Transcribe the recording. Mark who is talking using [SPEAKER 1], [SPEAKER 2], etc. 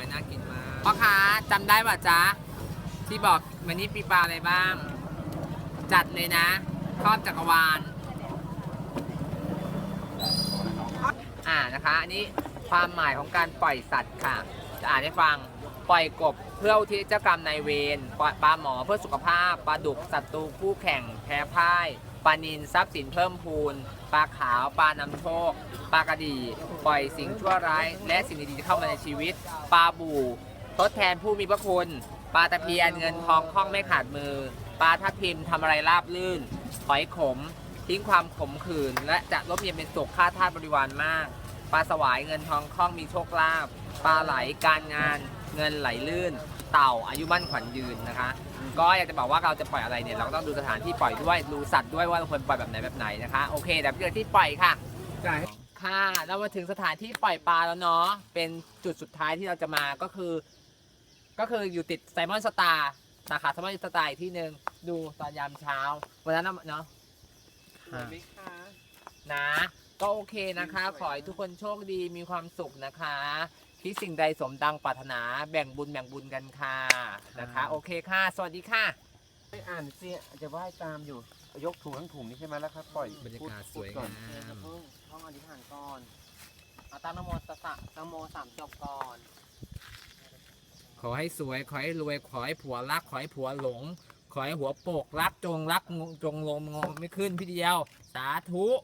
[SPEAKER 1] อยน่ากินมาก
[SPEAKER 2] พ่อค้าจำได้ป่ะจ๊ะ ที่บอกวันนี้ปีปลาอะไรบ้าง จัดเลยนะ ครอบจักรวาล อ่านะคะ อันนี้ความหมายของการปล่อยสัตว์ค่ะ จะอ่านให้ฟัง ปล่อยกบเพื่ออุทิศเจ้ากรรมนายเวรปล่อยปลาหมอเพื่อสุขภาพปลาดุกศัตรูคู่แข่งแพ้พ่ายปลานินทรัพย์สินเพิ่มพูนปลาขาวปลานำโชคปลากระดี ปล่อยสิ่งชั่วร้าย และสิ่งดีๆเข้ามาในชีวิต ปลาบู่ทดแทนผู้มีพระคุณปลาตะเพียนเงินทองคล่องไม่ขาดมือปลาทับทิมทำอะไรราบลื่นหอยขม ทิ้งความขมขื่นและจะร่มเย็นเป็นสุขค่าทาสบริวารมากปลาสวายเงินทองคล่องมีโชคลาภปลาไหลการงาน เงินไหลลื่น เต่าอายุมั่นขวัญยืนนะคะ ก็อยากจะบอกว่าเราจะปล่อยอะไรเนี่ยเราก็ต้องดูสถานที่ปล่อยด้วยดูสัตว์ด้วยว่าเราควรปล่อยแบบไหนแบบไหนนะคะโอเคเดี๋ยวไปเจอที่ปล่อยค่ะ
[SPEAKER 1] จ่าย
[SPEAKER 2] ค่ะเรามาถึงสถานที่ปล่อยปลาแล้วเนาะเป็นจุดสุดท้ายที่เราจะมาก็คือ ก็คืออยู่ติดไซมอนสตาร์สาขาไซมอนสตาร์อีกที่หนึ่งดูตอนยามเช้าวันนั้นน่ะเนาะ
[SPEAKER 1] สวยไหมคะ
[SPEAKER 2] นะก็โอเคนะคะ ขอให้ทุกคนโชคดีมีความสุขนะคะ คิดสิ่งใดสมดังปรารถนาแบ่งบุญแบ่งบุญกันค่ะนะคะ โอเคค่ะ สวัสดีค่ะ
[SPEAKER 3] ไม่อ่านสิจะว่ายตามอยู่ ยกถุงทั้งถุงนี่ใช่ไหมแล้วครับปล่อย
[SPEAKER 1] บรรยากาศสวย
[SPEAKER 3] ก่องา
[SPEAKER 1] นม
[SPEAKER 2] ท่องอธิษฐานก่อนเอาตั้งนโมตัสสะตั้งโมสามจบก่อน
[SPEAKER 1] ขอให้สวย ขอให้รวย ขอให้ผัวรัก ขอให้ผัวหลง ขอให้หัวโปกรักจงรักจงลมงงไม่ขึ้นพี่เดียว สาธุ
[SPEAKER 2] ส